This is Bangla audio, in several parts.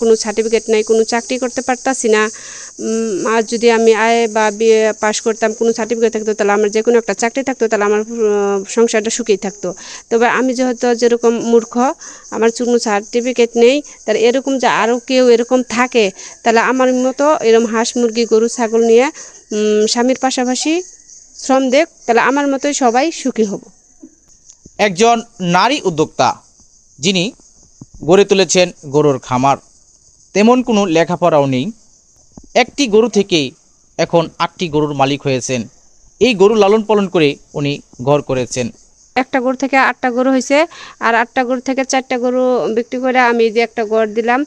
কোনো সার্টিফিকেট নাই, কোনো চাকরি করতে পারতাছি না। আর যদি আমি আয় বা বিএ পাশ করতাম, কোনো সার্টিফিকেট থাকতো, তাহলে আমার যে কোনো একটা চাকরি থাকতো, তাহলে আমার সংসারটা সুখেই থাকতো। তবে আমি যেহেতু যেরকম মূর্খ, আমার কোনো সার্টিফিকেট নেই, তাহলে এরকম যে আরও কেউ এরকম থাকে, তাহলে আমার মতো এরকম হাঁস মুরগি, গরু, ছাগল নিয়ে স্বামীর পাশাপাশি শ্রম দেখ, তাহলে আমার মতোই সবাই সুখী হব। একজন নারী উদ্যোক্তা, যিনি গড়ে তুলেছেন গরুর খামার। তেমন কোনো লেখাপড়াও নেই। একটি গরু থেকেই এখন আটটি গরুর মালিক হয়েছেন। এই গরু লালন পালন করে উনি ঘর করেছেন। একটা গরু থেকে আটটা গরু হয়েছে, আর আটটা গরু থেকে চারটা গরু বিক্রি করে আমি যে একটা গড় দিলাম,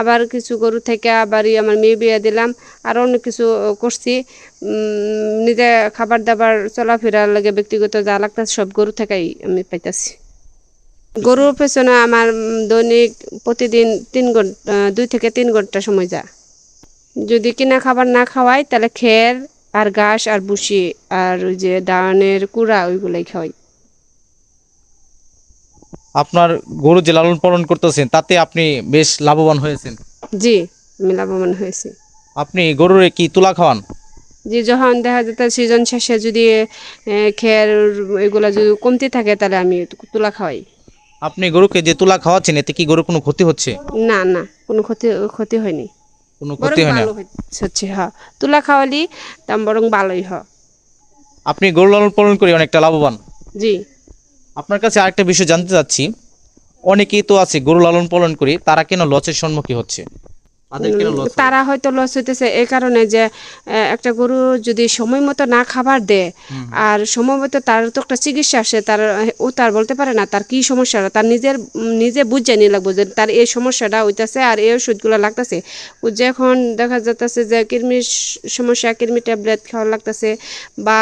আবার কিছু গরু থেকে আবারই আমার মেয়ে বিয়ে দিলাম, আর অনেক কিছু করছি। নিজে খাবার দাবার, চলাফেরার লাগে ব্যক্তিগত যা লাগতেছে সব গরু থেকেই আমি পাইতাছি। গরুর পেছনে আমার দৈনিক প্রতিদিন তিন ঘণ্টা দুই থেকে তিন ঘণ্টা সময় যায়। যদি কিনা খাবার না খাওয়াই তাহলে খের আর ঘাস আর ভুসি আর ওই যে দাওয়ানের কুড়া ওইগুলাই খাওয়াই। আপনার গরু যে লালন পালন করতেছেন তাতে আপনি বেশ লাভবান হয়েছেন? জি আমি লাভবান হয়েছি। আপনি গরুর কি তুলা খাওয়ান? যে যখন দেখা যেত সিজন শেষে যদি খের এগুলো যদি কমতি থাকে তাহলে আমি তুলা খাওয়াই। আপনি গরুকে যে তুলা খাওয়াচ্ছেন এতে কি গরুর কোনো ক্ষতি হচ্ছে? না না কোনো ক্ষতি ক্ষতি হয়নি। কোনো ক্ষতি হয় না? হচ্ছে- হ্যাঁ। তুলা খাওয়ালি দাম বরং ভালোই হয়। আপনি গরু লালন পালন করে অনেকটা লাভবান। জি। আপনার কাছে আরেকটা বিষয় জানতে চাচ্ছি। অনেকেই তো আছে গরু লালন পালন করে তারা কেন লসের সম্মুখীন হচ্ছে? তারা হয়তো লস হইতেছে এই কারণে যে একটা গরু যদি সময় মতো না খাবার দেয় আর সময় মতো তার তো একটা চিকিৎসা আসে তার ও তার বলতে পারে না তার কি সমস্যাটা তার নিজের নিজে বুঝে নিয়ে লাগবো যে তার এই সমস্যাটা হইতাছে আর এই ওষুধগুলো লাগতেছে। ও যখন দেখা যাচ্ছে যে কৃমির সমস্যা কৃমি ট্যাবলেট খাওয়া লাগতেছে বা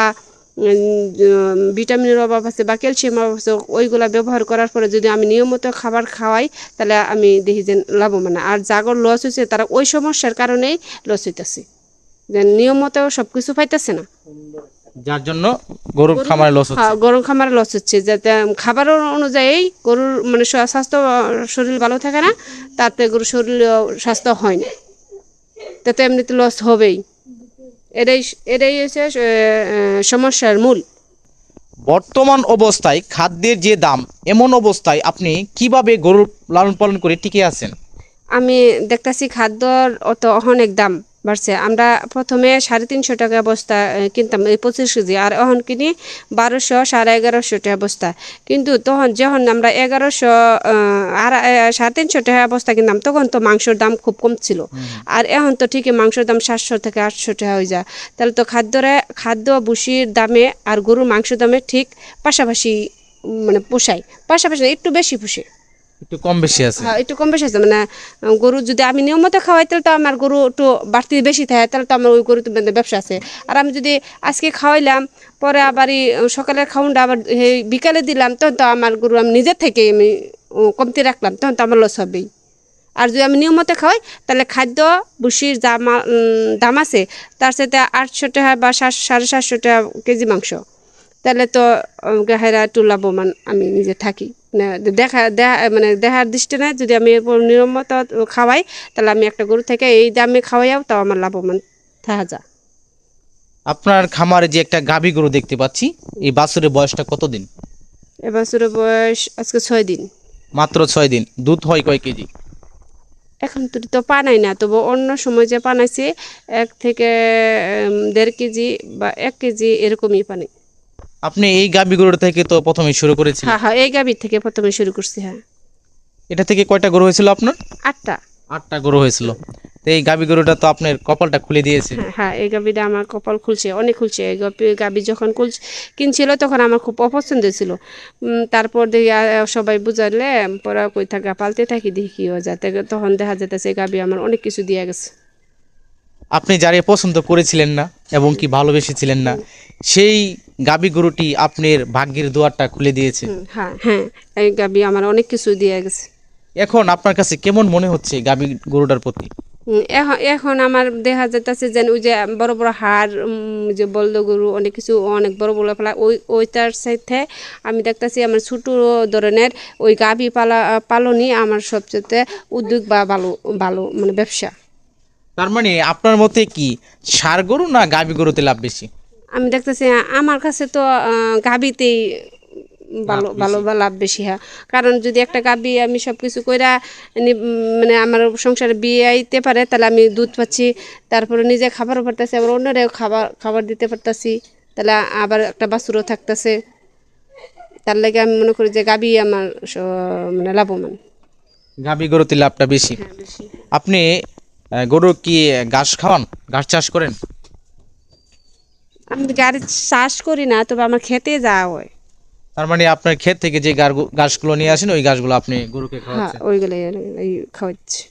ভিটামিনের অভাব আছে বা ক্যালসিয়াম অভাব আছে ওইগুলা ব্যবহার করার পরে যদি আমি নিয়মিত খাবার খাওয়াই তাহলে আমি দেখি যে লাভবান। আর জাগর লস হয়েছে তারা ওই সমস্যার কারণেই লস হইতেছে। যে নিয়মিত সব কিছু পাইতেছে না। যার জন্য গরুর খামারে লস হচ্ছে। হ্যাঁ, গরম খামারে লস হচ্ছে। যাতে খাবার অনুযায়ী গরুর মানে স্বাস্থ্য শরীর ভালো থাকে না তাতে গরুর শরীর স্বাস্থ্য হয় না। তাতে এমনিতে লস হবেই। এটাই এটাই হচ্ছে সমস্যার মূল। বর্তমান অবস্থায় খাদ্যের যে দাম এমন অবস্থায় আপনি কীভাবে গরু লালন পালন করে টিকে আছেন? আমি দেখতাছি খাদ্যর অত অনেক দাম। বাড়ছে। আমরা প্রথমে সাড়ে তিনশো টাকা বস্তা কিনতাম এই পঁচিশ কেজি। আর এখন কিনি বারোশো সাড়ে এগারোশো টাকা বস্তা। কিন্তু তখন যখন আমরা এগারোশো আর সাড়ে তিনশো টাকা বস্তা কিনতাম তখন তো মাংসর দাম খুব কম ছিল। আর এখন তো ঠিকই মাংসর দাম সাতশো থেকে আটশো টাকা হয়ে যায়। তাহলে তো খাদ্যরে খাদ্য ভুসির দামে আর গরুর মাংসের দামে ঠিক পাশাপাশি মানে পোষায়। পাশাপাশি একটু বেশি পোষে। একটু কম বেশি আছে। হ্যাঁ একটু কম বেশি আছে। মানে গরু যদি আমি নিয়মিত খাওয়াই, তাহলে তো আমার গরু একটু বাড়তি বেশি থাকে, তাহলে তো আমার ওই গরু ব্যবসা আছে। আর আমি যদি আজকে খাওয়াইলাম, পরে আবার সকালের খাউনটা আবার বিকালে দিলাম, তখন তো আমার গরু আমি নিজের থেকে আমি কমতি রাখলাম, তখন তো আমার লস হবেই। আর যদি আমি নিয়মিত খাওয়াই, তাহলে খাদ্য বুসির দাম দাম আছে, তার সাথে আটশো টাকা বা সাড়ে সাতশো টাকা কেজি মাংস। তাহলে তো গাহেরা একটু লাভবান আমি নিজে থাকি। দেখা দেখা মানে দেখার দৃষ্টি নেয় যদি আমি এরপর নিয়মিত খাওয়াই তাহলে আমি একটা গরু থেকে এই দামে খাওয়াইও তাও আমার লাভবান থাকা যায়। আপনার খামারে যে একটা গাভী গরু দেখতে পাচ্ছি এই বাছুরের বয়সটা কতদিন? এবছরের বয়স আজকে ছয় দিন। মাত্র ছয় দিন। দুধ হয় কয় কেজি? এখন তো তো পানাই না তবু অন্য সময় যে পানাইছে এক থেকে দেড় কেজি বা এক কেজি এরকমই পানি। আপনি এই গরুটা থেকে তো প্রথমে শুরু করেছিলেন। হ্যাঁ হ্যাঁ এই গাভীর থেকে প্রথমে শুরু করছি হ্যাঁ। এটা থেকে কয়টা গরু হয়েছিল আপনার? আটটা। আটটা গরু হয়েছিল। তো এই গাভী গরুটা তো আপনার কপালটা খুলে দিয়েছে। হ্যাঁ হ্যাঁ এই গাবিটা আমার কপাল খুলছে অনেক খুলছে। এই গাবি- গাবি যখন খুল কিনছিল তখন আমার খুব অপছন্দ ছিল। তারপর দেখি সবাই বুঝালে পরে কই থাকা পালতে থাকি দেখি কি হয়ে যাতে তখন দেখা যেতেছে গাবি আমার অনেক কিছু দিয়ে গেছে। আপনি যারে পছন্দ করেছিলেন না এবং কি ভালোবেসেছিলেন না সেই গাভী গরুটি আপনার ভাগ্যের দুয়ারটা খুলে দিয়েছে। হ্যাঁ হ্যাঁ এই গাবি আমার অনেক কিছু দিয়ে গেছে। এখন আপনার কাছে কেমন মনে হচ্ছে গাভী গরুটার প্রতি? এখন এখন আমার দেখা যাইতেছে যে ওই যে বড় বড় হাড় যে বলদ গরু অনেক কিছু অনেক বড় বড় ফেলা ওই ওইটার সাথে আমি দেখতেছি আমার ছোট ধরনের ওই গাভী পালা পালনই আমার সবচেয়ে উদ্যোগ বা ভালো ভালো মানে ব্যবসা। তার মানে আপনার মতে কি সার গরু না গাভী গরুতে লাভ বেশি? আমি দেখতেছি আমার কাছে তো আহ, গাভীতেই ভালো ভালো বা লাভ বেশি হয়। কারণ যদি একটা গাভী আমি সব কিছু কইরা মানে আমার সংসারে বিয়ে আইতে পারে তাহলে আমি দুধ পাচ্ছি তারপরে নিজে খাবারও পারতেছি আবার অন্যরাও খাবার খাবার দিতে পারতাছি তাহলে আবার একটা বাছুরও থাকতেছে। তার লাগে আমি মনে করি যে গাভী আমার মানে লাভবান। গাভী গরুতে লাভটা বেশি। আপনি আহ, গরু কি ঘাস খাওয়ান? ঘাস চাষ করেন? আমি গাড়ি চাষ করি না তবে আমার খেতে যাওয়া হয়। তার মানে আপনার ক্ষেত থেকে যে ঘাসগুলো নিয়ে আসেন ওই ঘাসগুলো আপনি গরুকে হ্যাঁ খাওয়াচ্ছেন? ওইগুলো খাওয়াচ্ছি।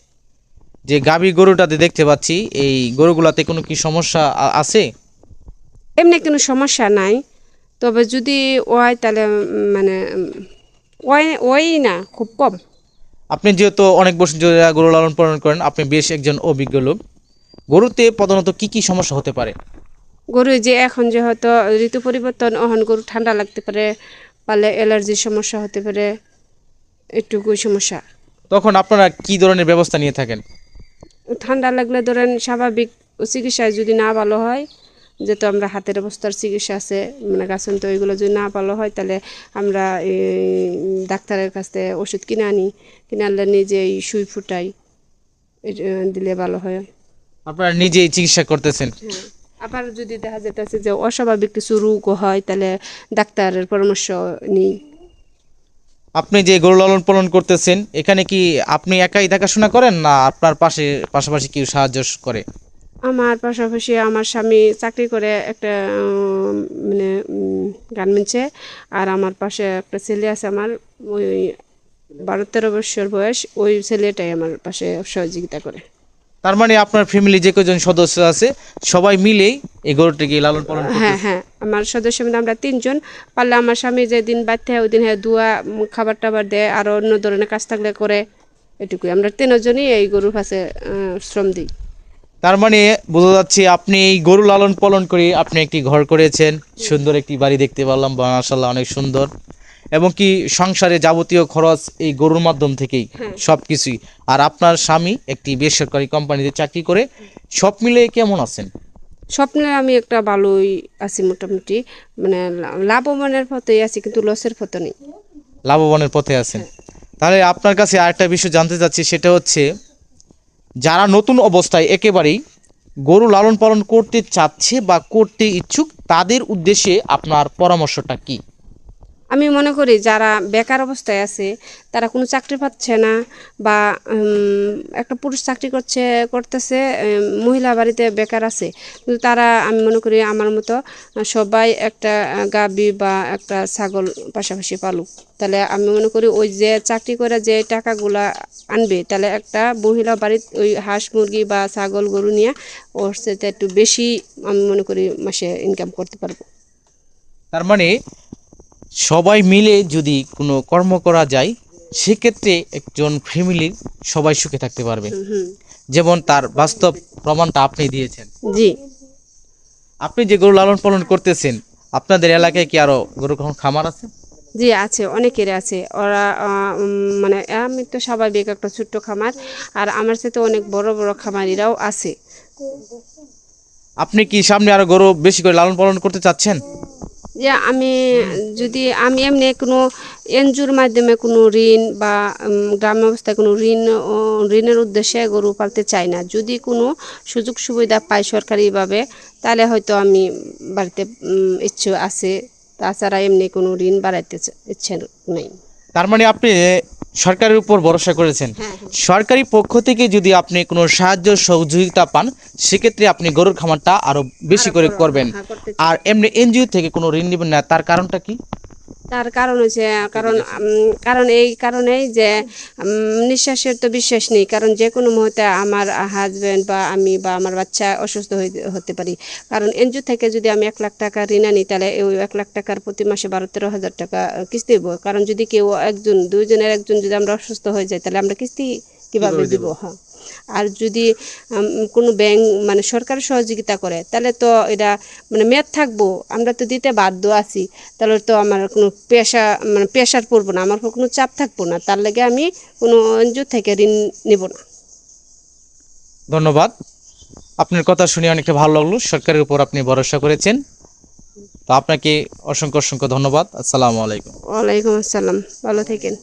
যে গাভী গরুটাতে দেখতে পাচ্ছি এই গরুগুলাতে কোনো কি সমস্যা আছে? এমনি কোনো সমস্যা নাই তবে যদি ওই তাহলে মানে ওই ওই না খুব কম। আপনি যেহেতু অনেক বছর ধরে গরু লালন পালন করেন আপনি বেশ একজন অভিজ্ঞ লোক। গরুতে প্রধানত কি কি সমস্যা হতে পারে? গরু যে এখন যে হয়তো ঋতু পরিবর্তন অহন গরু ঠান্ডা লাগতে পারে পালে অ্যালার্জির সমস্যা হতে পারে একটুকুই সমস্যা। তখন আপনারা কি ধরনের ব্যবস্থা নিয়ে থাকেন? ঠান্ডা লাগলে ধরেন স্বাভাবিক চিকিৎসায় যদি না ভালো হয় যেহেতু আমরা হাতের অবস্থার চিকিৎসা আছে মানে গাছন তো ওইগুলো যদি না ভালো হয় তাহলে আমরা ডাক্তারের কাছ থেকে ওষুধ কিনে আনি। কিনে আনলে নিজেই সুই ফুটাই দিলে ভালো হয়। আপনারা নিজেই চিকিৎসা করতেছেন? আবার যদি দেখা যেতেছে যে অস্বাভাবিক কিছু রোগও হয় তাহলে ডাক্তারের পরামর্শ নিই। আপনি যে গরু লালন পালন করতেছেন এখানে কি আপনি একাই দেখাশোনা করেন না আপনার পাশে পাশাপাশি কেউ সাহায্য করে? আমার পাশাপাশি আমার স্বামী চাকরি করে একটা মানে গার্মেন্টসে আর আমার পাশে একটা ছেলে আছে আমার ওই বারো তেরো বছর বয়স ওই ছেলেটাই আমার পাশে সহযোগিতা করে। তার মানে আপনার ফ্যামিলি যে কজন সদস্য আছে সবাই মিলেই এই গরুটিকে লালন পালন হ্যাঁ হ্যাঁ আমার সদস্য মধ্যে আমরা তিনজন। পারলে আমার স্বামী যেদিন বাড়তে হয় ওই দিন হ্যাঁ দুয়া খাবার টাবার দেয় আর অন্য ধরনের কাজ থাকলে করে এটুকুই। আমরা তিনজনই এই গরুর পাশে শ্রম দিই। তার মানে বোঝা যাচ্ছে আপনি এই গরু লালন পালন করে আপনি একটি ঘর করেছেন। সুন্দর একটি বাড়ি দেখতে পারলাম মাশাল্লাহ অনেক সুন্দর। এবং কি সংসারে যাবতীয় খরচ এই গরুর মাধ্যম থেকেই সব কিছুই আর আপনার স্বামী একটি বেসরকারি কোম্পানিতে চাকরি করে সব মিলে কেমন আছেন? স্বপ্নে আমি একটা ভালোই আছি মোটামুটি। মানে লাভবানের পথেই আছি কিন্তু লসের পথে নেই। লাভবানের পথে আছেন। তাহলে আপনার কাছে আরেকটা বিষয় জানতে চাচ্ছি সেটা হচ্ছে যারা নতুন অবস্থায় একেবারেই গরু লালন পালন করতে চাচ্ছে বা করতে ইচ্ছুক, তাদের উদ্দেশ্যে আপনার পরামর্শটা কি? আমি মনে করি যারা বেকার অবস্থায় আছে, তারা কোনো চাকরি পাচ্ছে না বা একটা পুরুষ চাকরি করছে, করতেছে মহিলা বাড়িতে বেকার আছে, কিন্তু তারা, আমি মনে করি আমার মতো সবাই একটা গাবি বা একটা ছাগল পাশাপাশি পালুক। তাহলে আমি মনে করি ওই যে চাকরি করে যে টাকাগুলা আনবে, তাহলে একটা মহিলা বাড়ির ওই হাঁস মুরগি বা ছাগল গরু নিয়ে ওর সাথে একটু বেশি আমি মনে করি মাসে ইনকাম করতে পারব। তার মানে সবাই মিলে যদি কোনো কর্ম করা যায় সেক্ষেত্রে একজন ফ্যামিলির সবাই সুখে থাকতে পারবে। যেমন তার বাস্তব প্রমাণটা আপনি দিয়েছেন। জি। আপনি যে গরু লালন পালন করতেছেন আপনাদের এলাকায় কি আরও গরু খামার আছে? জি আছে অনেকের আছে। ওরা মানে আমি তো স্বাভাবিক একটা ছোট্ট খামার আর আমার সাথে অনেক বড় বড় খামারিরাও আছে। আপনি কি সামনে আরও গরু বেশি করে লালন পালন করতে চাচ্ছেন? যে আমি যদি আমি এমনি কোনো এনজিওর মাধ্যমে কোনো ঋণ বা গ্রাম অবস্থায় কোনো ঋণ ঋণের উদ্দেশ্যে গরু পালতে চাই না। যদি কোনো সুযোগ সুবিধা পাই সরকারিভাবে, তাহলে হয়তো আমি বাড়িতে ইচ্ছে আছে। তাছাড়া এমনি কোনো ঋণ বাড়াইতে ইচ্ছে নেই। তার মানে আপনি সরকারের উপর ভরসা করেছেন। হ্যাঁ, সরকারি পক্ষ থেকে যদি আপনি কোনো সাহায্য সহযোগিতা পান সেক্ষেত্রে আপনি গরুর খামারটা আরও বেশি করে করবেন। হ্যাঁ, আর এমনি এনজিও থেকে কোনো ঋণ নেবেন না তার কারণটা কি? তার কারণ হচ্ছে কারণ কারণ এই কারণেই যে নিঃশ্বাসের তো বিশ্বাস নেই। কারণ যে কোনো মুহূর্তে আমার হাজবেন্ড বা আমি বা আমার বাচ্চা অসুস্থ হতে পারি। কারণ এনজিও থেকে যদি আমি এক লাখ টাকা ঋণ আনি তাহলে ওই এক লাখ টাকার প্রতি মাসে বারো তেরো হাজার টাকা কিস্তি দেবো। কারণ যদি কেউ একজন দুইজনের একজন যদি আমরা অসুস্থ হয়ে যাই তাহলে আমরা কিস্তি কীভাবে দিব? হ্যাঁ। আর যদি কোনো ব্যাংক মানে সরকার সহযোগিতা করে তাহলে তো এটা মানে মেয়াদ থাকব আমরা তো দিতে বাধ্য আছি তাহলে তো আমার কোনো পেশা মানে প্রেশার পড়ব না আমার কোনো চাপ থাকব না তার লাগে আমি কোনো এনজিও থেকে ঋণ নেব না। ধন্যবাদ। আপনার কথা শুনে অনেকটা ভালো লাগল সরকারের উপর আপনি ভরসা করেছেন। তো আপনাকে অসংখ্য অসংখ্য ধন্যবাদ। আসসালামু আলাইকুম। ওয়ালাইকুম আসসালাম ভালো থাকেন।